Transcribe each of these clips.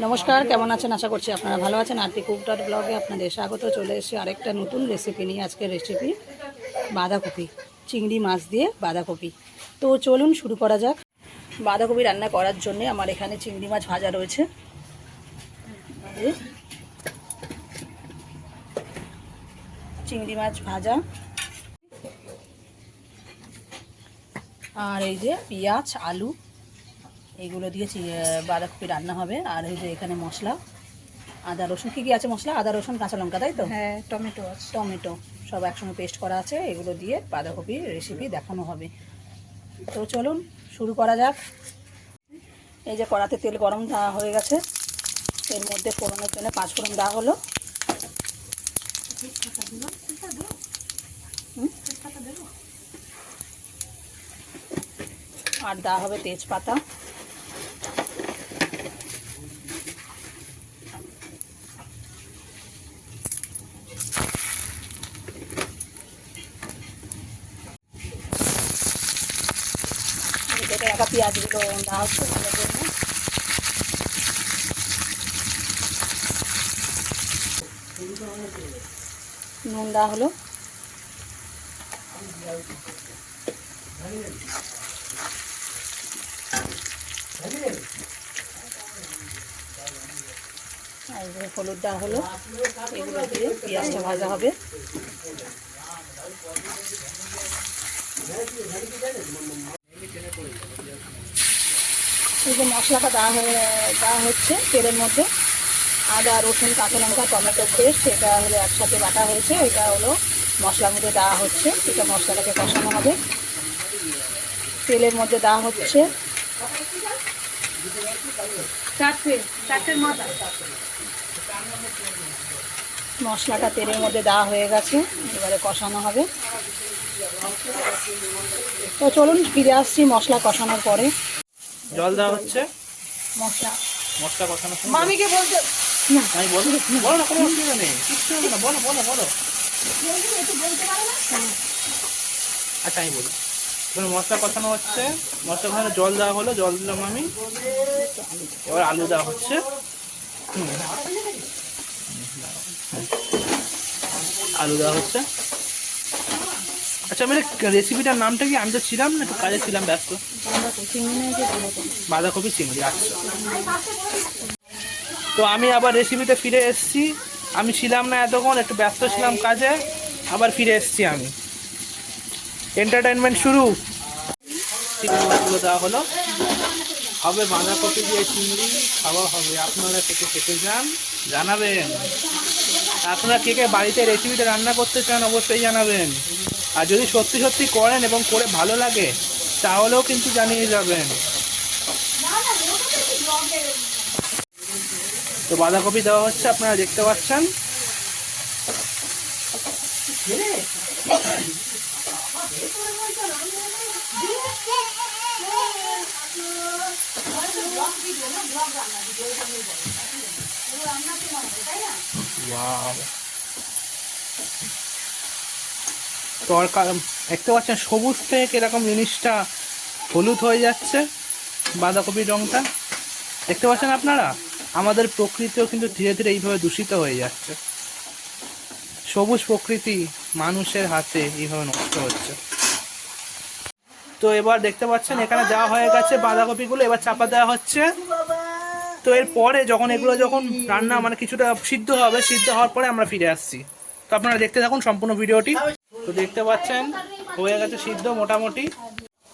নমস্কার, কেমন আছেন? আশা করছি আপনারা ভালো আছেন। আরতি কুক ডট ব্লগে আপনাদের স্বাগত। চলে এসেছি আরেকটা নতুন রেসিপি নিয়ে আজকের রেসিপি বাঁধাকপি, চিংড়ি মাছ দিয়ে বাঁধাকপি। তো চলুন শুরু করা যাক। বাঁধাকপি রান্না করার জন্যে আমার এখানে চিংড়ি মাছ ভাজা রয়েছে। চিংড়ি মাছ ভাজা। আর এই যে পেঁয়াজ, আলু এইগুলো দিয়ে চি- বাঁধাকপি রান্না হবে। আর এই যে এখানে মশলা আদা রসুন কী কী আছে মশলা? আদা রসুন কাঁচা লঙ্কা তাই তো? হ্যাঁ টমেটো আছে। টমেটো সব একসঙ্গে পেস্ট করা আছে। এগুলো দিয়ে বাঁধাকপি রেসিপি দেখানো হবে। তো চলুন শুরু করা যাক। এই যে কড়াতে তেল গরম দেওয়া হয়ে গেছে। এর মধ্যে ফোড়নের জন্য পাঁচ ফোড়ন দেওয়া হলো। আর দেওয়া হবে তেজপাতা। রাখা পেঁয়াজগুলো দেওয়া হচ্ছে ভাজার জন্য নুন দেওয়া হলো। হলুদ দেওয়া হলো, এগুলো দিয়ে পেঁয়াজটা ভাজা হবে। এই যে মশলাটা দেওয়া হয়ে দেওয়া হচ্ছে তেলের মধ্যে। আদা রসুন কাঁচা লঙ্কা টমেটো পেস্ট এটা হলো একসাথে বাটা হয়েছে। এটা হলো মশলার মধ্যে দেওয়া হচ্ছে। এটা মশলাটাকে কষানো হবে। তেলের মধ্যে দেওয়া হচ্ছে মশলাটা তেলের মধ্যে দেওয়া হয়ে গেছে। এবারে কষানো হবে। তো চলুন ফিরে আসছি মশলা কষানোর পরে। জল দেওয়া হচ্ছে। মশলা। মশলা কষানো শুরু মামিকে বলতে আমি বলো বলো না কোনো অসুবিধা নেই। কিচ্ছু হবে না বলো বলো বলো। আচ্ছা আমি বলি। এবার মশলা কষানো হচ্ছে। মশলা কষানো জল দেওয়া হলো জল দিলাম আমি। এবার আলু দেওয়া হচ্ছে। আলু দেওয়া হচ্ছে। আচ্ছা আমি রেসিপিটার নামটা কি? আমি তো ছিলাম না একটু কাজে ছিলাম ব্যস্ত। বাঁধাকপি চিংড়ি আচ্ছা। তো আমি আবার রেসিপিতে ফিরে এসেছি। আমি ছিলাম না এতক্ষণ, একটু ব্যস্ত ছিলাম কাজে। আবার ফিরে এসেছি আমি। এন্টারটেনমেন্ট শুরু। চিংড়ি মাছগুলো দেওয়া হলো। হবে বাঁধাকপি দিয়ে চিংড়ি, খাওয়া হবে। আপনারা কেটে খেতে যান জানাবেন। আপনারা কে কে বাড়িতে রেসিপিটা রান্না করতে চান, অবশ্যই জানাবেন। আর যদি সত্যি সত্যি করেন এবং করে ভালো লাগে তাহলেও কিন্তু জানিয়ে যাবেন। তো বাঁধাকপি দেওয়া হচ্ছে আপনারা দেখতে পাচ্ছেন। Wow. তরকার দেখতে পাচ্ছেন, সবুজ থেকে এরকম জিনিসটা হলুদ হয়ে যাচ্ছে, বাঁধাকপির রঙটা দেখতে পাচ্ছেন আপনারা? আমাদের প্রকৃতিও কিন্তু ধীরে ধীরে এইভাবে দূষিত হয়ে যাচ্ছে। সবুজ প্রকৃতি মানুষের হাতে এইভাবে নষ্ট হচ্ছে। তো এবার দেখতে পাচ্ছেন, এখানে দেওয়া হয়ে গেছে বাঁধাকপিগুলো, এবার চাপা দেওয়া হচ্ছে। তো এর পরে যখন এগুলো যখন রান্না মানে কিছুটা সিদ্ধ হবে, সিদ্ধ হওয়ার পরে আমরা ফিরে আসছি। তো আপনারা দেখতে থাকুন সম্পূর্ণ ভিডিওটি। তো দেখতে পাচ্ছেন হয়ে গেছে সিদ্ধ মোটামুটি।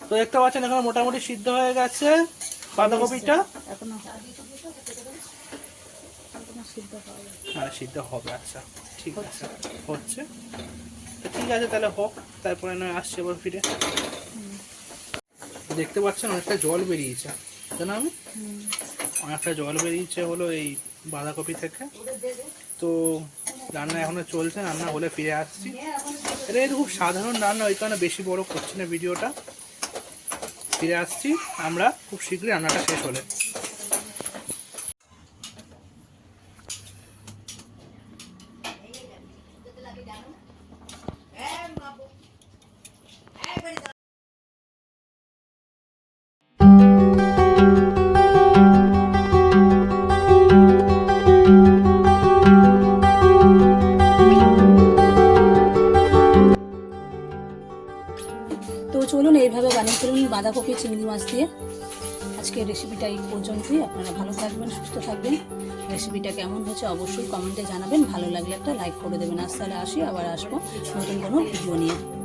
তো দেখতে পাচ্ছেন এখানে মোটামুটি সিদ্ধ হয়ে গেছে বাঁধাকপিটা। হ্যাঁ সিদ্ধ হবে আচ্ছা ঠিক আছে হচ্ছে। তো ঠিক আছে তাহলে হোক তারপরে নয় আসছে এবার ফিরে। দেখতে পাচ্ছেন অনেকটা জল বেরিয়েছে জানো আমি? অনেকটা জল বেরিয়েছে হলো এই বাঁধাকপি থেকে। তো রান্না এখনও চলছে রান্না হলে ফিরে আসছি এটা কিন্তু খুব সাধারণ রান্না ওই কারণে বেশি বড় করছি না ভিডিওটা ফিরে আসছি আমরা খুব শীঘ্রই রান্নাটা শেষ হলে বাঁধাকপি, চিংড়ি মাছ দিয়ে। আজকের রেসিপিটা এই পর্যন্তই। আপনারা ভালো থাকবেন, সুস্থ থাকবেন। রেসিপিটা কেমন হয়েছে অবশ্যই কমেন্টে জানাবেন। ভালো লাগলে একটা লাইক করে দেবেন। আজ তাহলে আসি, আবার আসব নতুন কোনো ভিডিও নিয়ে।